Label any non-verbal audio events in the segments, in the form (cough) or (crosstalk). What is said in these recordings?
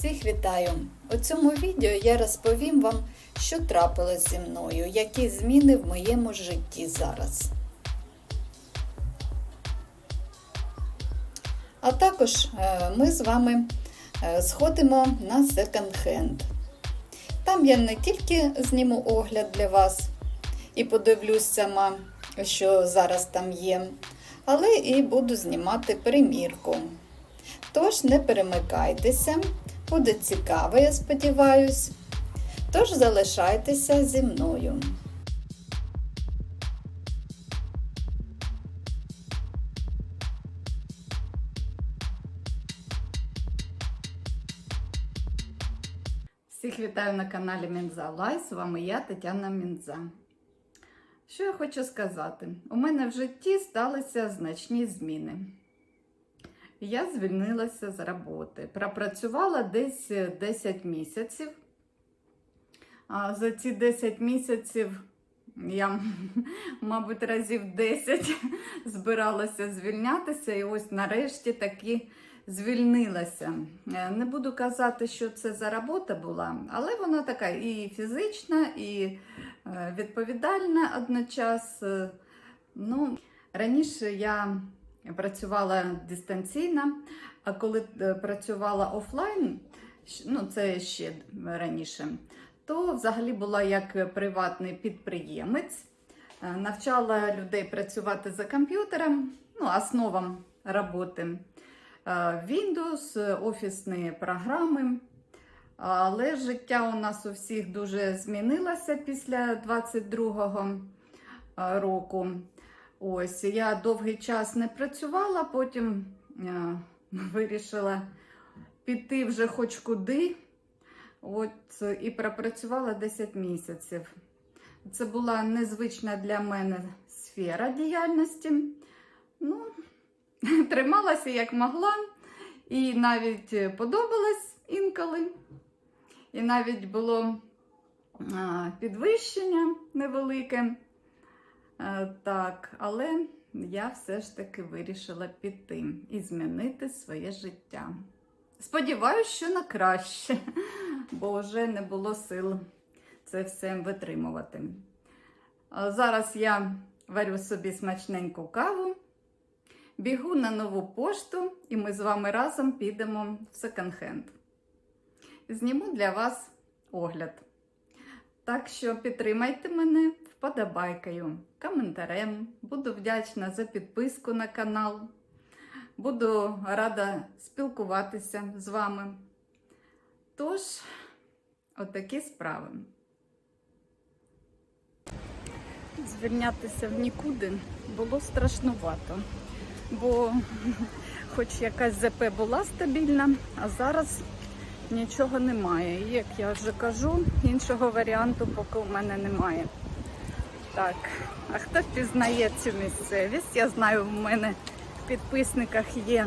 Всіх вітаю! У цьому відео я розповім вам, що трапилось зі мною, які зміни в моєму житті зараз. А також е, ми з вами е, сходимо на секонд-хенд. Там я не тільки зніму огляд для вас і подивлюсь сама, що зараз там є, але і буду знімати примірку. Тож не перемикайтеся, буде цікаво, я сподіваюсь. Тож залишайтеся зі мною. Всіх вітаю на каналі Мінза Лай. З вами я, Тетяна Мінза. Що я хочу сказати? У мене в житті сталися значні зміни. Я звільнилася з роботи. Пропрацювала десь 10 місяців. А за ці 10 місяців я, (laughs) мабуть, разів 10 (laughs) збиралася звільнятися, і ось нарешті таки звільнилася. Е, Не буду казати, що це за робота була, але вона така і фізична, і е, відповідальна одночас. Е, Ну, раніше я працювала дистанційно, а коли е, працювала офлайн, ну це ще раніше, то взагалі була як приватний підприємець, Е, навчала людей працювати за комп'ютером, ну, основам роботи. Е, Windows, офісні програми. Але життя у нас у всіх дуже змінилося після 22-го е, року. Ось я довгий час не працювала, потім е, вирішила піти вже хоч куди. От, і пропрацювала 10 місяців. Це була незвична для мене сфера діяльності. Ну, (laughs) трималася як могла, і навіть подобалось інколи. І навіть було а, підвищення невелике. Е, Так, але я все ж таки вирішила піти і змінити своє життя. Сподіваюсь, що на краще, (laughs) бо вже не було сил це все витримувати. Зараз я варю собі смачненьку каву, бігу на нову пошту, і ми з вами разом підемо в секонд-хенд. Зніму для вас огляд. Так що підтримайте мене вподобайкою, коментарем. Буду вдячна за підписку на канал. Буду рада спілкуватися з вами. Тож, отакі справи. Звільнятися в нікуди було страшнувато, бо хоч якась ЗП була стабільна, а зараз нічого немає. І як я вже кажу, іншого варіанту поки у мене немає. Так, а хто впізнає цю місцевість? Я знаю, в мене в підписниках є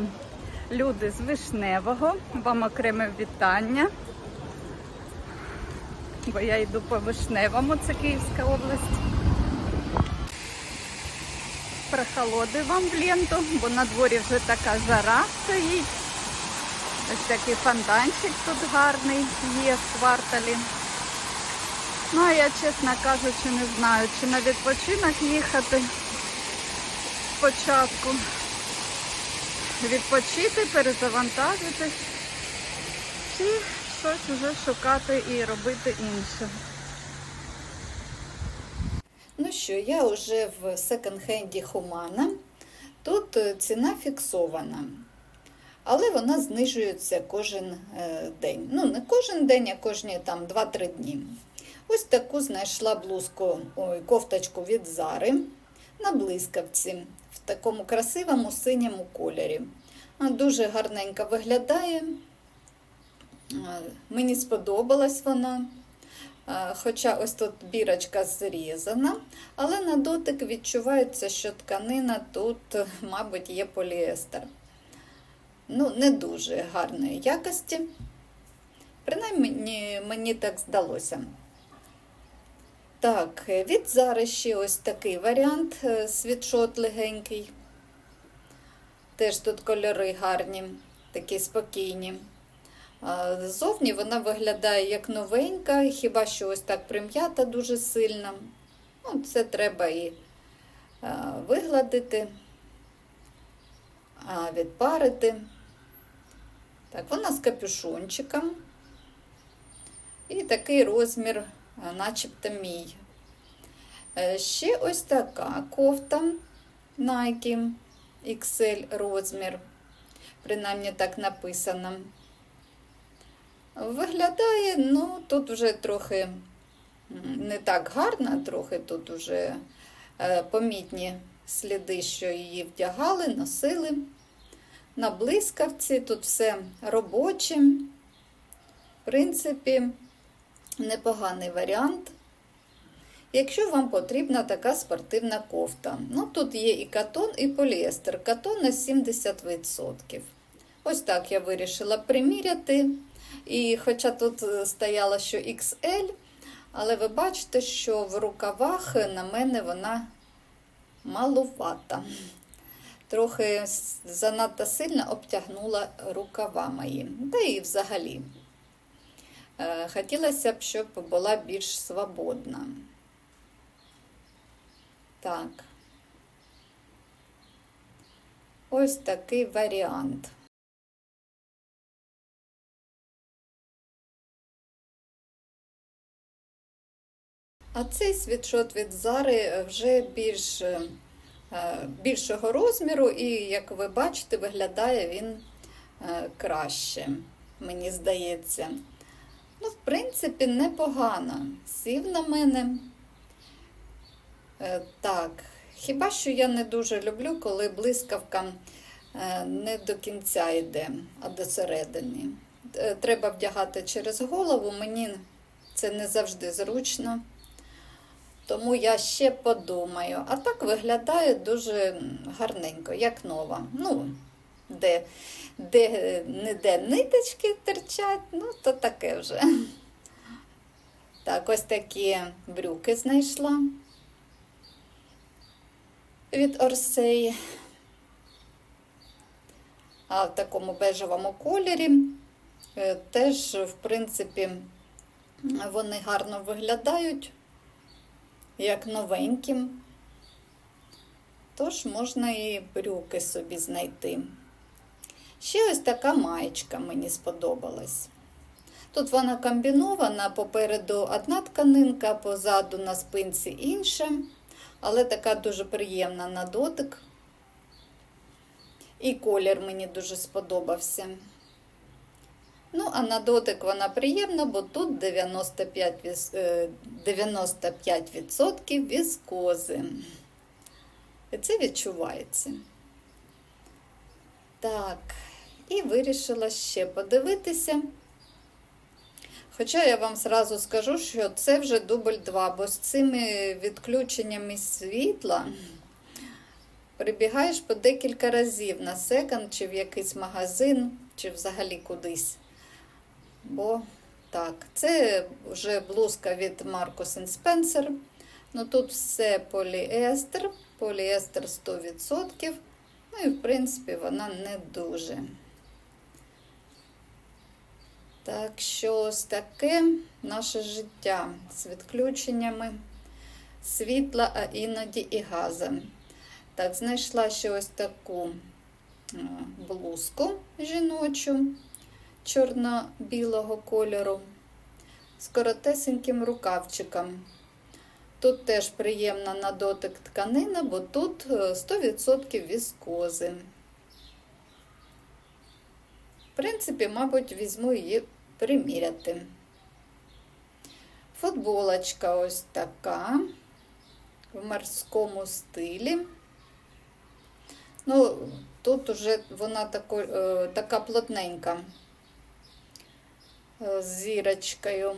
люди з Вишневого. Вам окреме вітання. Бо я йду по Вишневому, це Київська область. Прохолоди вам в ленту, бо на дворі вже така жара стоїть. Ось такий фонтанчик тут гарний є в кварталі. Ну, а я, чесно кажучи, не знаю, чи на відпочинок їхати спочатку. Відпочити, перезавантажитись, чи щось вже шукати і робити інше. Ну що, я вже в секонд-хенді Хумана. Тут е, ціна фіксована, але вона знижується кожен е, день. Ну, не кожен день, а кожні там 2-3 дні. Ось таку знайшла блузку, ой, кофточку від Зари на блискавці в такому красивому синьому кольорі. Дуже гарненько виглядає. Мені сподобалась вона. Хоча ось тут бірочка зрізана, але на дотик відчувається, що тканина тут, мабуть, є поліестер. Ну, не дуже гарної якості. Принаймні, мені, так здалося. Так, від Зари ще ось такий варіант, е, світшот легенький. Теж тут кольори гарні, такі спокійні. Ззовні вона виглядає як новенька, хіба що ось так прим'ята дуже сильно. Ну, це треба і е, вигладити, відпарити. Так, вона з капюшончиком. І такий розмір, начебто мій. Е, Ще ось така кофта Nike XL розмір. Принаймні так написано. Виглядає, ну, тут вже трохи не так гарно, трохи тут вже е, помітні сліди, що її вдягали, носили. На блискавці тут все робоче. В принципі, непоганий варіант. Якщо вам потрібна така спортивна кофта. Ну, тут є і катон, і поліестер. Катон на 70%. Ось так я вирішила приміряти. І хоча тут е, стояло, що XL, але ви бачите, що в рукавах на мене вона малувата. Трохи занадто сильно обтягнула рукава мої. Та і взагалі. Е, Хотілося б, щоб була більш свободна. Так. Ось такий варіант. А цей світшот від Зари вже більш, е, більшого розміру, і, як ви бачите, виглядає він е, краще, мені здається. Ну, в принципі, непогано. Сів на мене. Е, Так, хіба що я не дуже люблю, коли блискавка е, не до кінця йде, а до середини. Е, Треба вдягати через голову, мені це не завжди зручно. Тому я ще подумаю. А так виглядає дуже гарненько, як нова. Ну, де, де не де ниточки терчать, ну, то таке вже. Так, ось такі брюки знайшла від Орсей. А в такому бежевому кольорі. Е, Теж, в принципі, вони гарно виглядають, як новенькі. Тож можна і брюки собі знайти. Ще ось така маєчка мені сподобалась. Тут вона комбінована, попереду одна тканинка, позаду на спинці інша, але така дуже приємна на дотик. І колір мені дуже сподобався. Ну, а на дотик вона приємна, бо тут 95%, е, 95% віскози. І це відчувається. Так, і вирішила ще подивитися. Хоча я вам зразу скажу, що це вже дубль 2, бо з цими відключеннями світла прибігаєш по декілька разів на секонд, чи в якийсь магазин, чи взагалі кудись. Бо так, це вже блузка від Marcus Spencer. Ну тут все поліестер, поліестер 100%. Ну і в принципі вона не дуже. Так що ось таке наше життя з відключеннями світла, а іноді і газу. Так, знайшла ще ось таку е, блузку жіночу чорно-білого кольору з коротесеньким рукавчиком. Тут теж приємна на дотик тканина, бо тут е, 100% віскози. В принципі, мабуть, візьму її приміряти. Футболочка ось така в морському стилі. Ну, тут уже вона тако, е, така плотненька е, з зірочкою.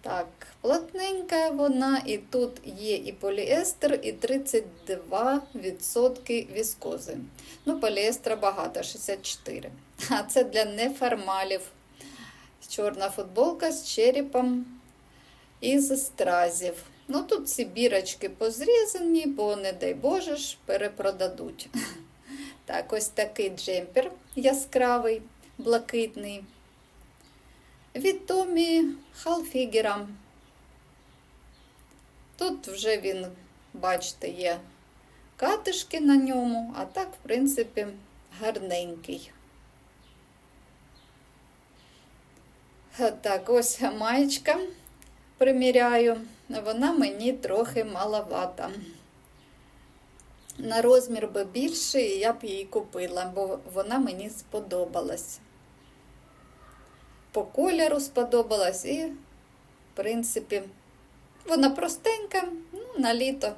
Так, плотненька вона, і тут є і поліестер, і 32% віскози. Ну, поліестра багато, 64. А це для неформалів. Чорна футболка з черепом із стразів. Ну, тут ці бірочки позрізані, бо, не дай Боже ж, перепродадуть. (laughs) Так, ось такий джемпер яскравий. блакитний. Від Томі Халфігера. Тут вже він, бачите, є катишки на ньому, а так, в принципі, гарненький. Так, ось маєчка приміряю. Вона мені трохи маловата. На розмір би більше, я б її купила, бо вона мені сподобалась. По кольору сподобалась і, в принципі, вона простенька, ну, на літо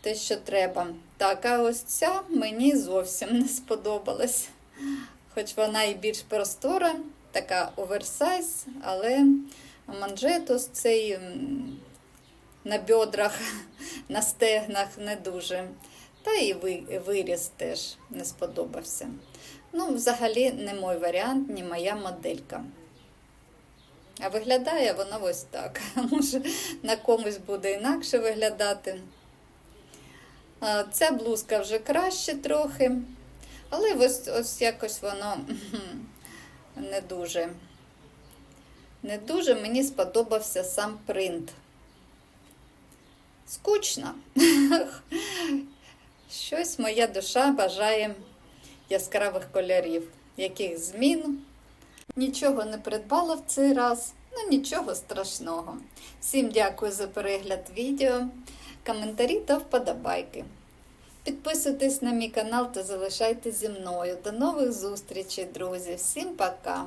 те, що треба. Так, а ось ця мені зовсім не сподобалась. Хоч вона і більш простора, така оверсайз, але манжет ось цей на бедрах, (laughs) на стегнах не дуже. Та і ви- виріз теж не сподобався. Ну, взагалі, не мій варіант, ні моя моделька. А виглядає вона ось так. (laughs) Може, на комусь буде інакше виглядати. Ця блузка вже краще трохи, але ось, ось якось воно (laughs) не дуже. Не дуже мені сподобався сам принт. Скучно. (laughs) Щось моя душа бажає яскравих кольорів, яких змін. Нічого не придбала в цей раз, ну нічого страшного. Всім дякую за перегляд відео, коментарі та вподобайки. Підписуйтесь на мій канал та залишайтесь зі мною. До нових зустрічей, друзі. Всім пока!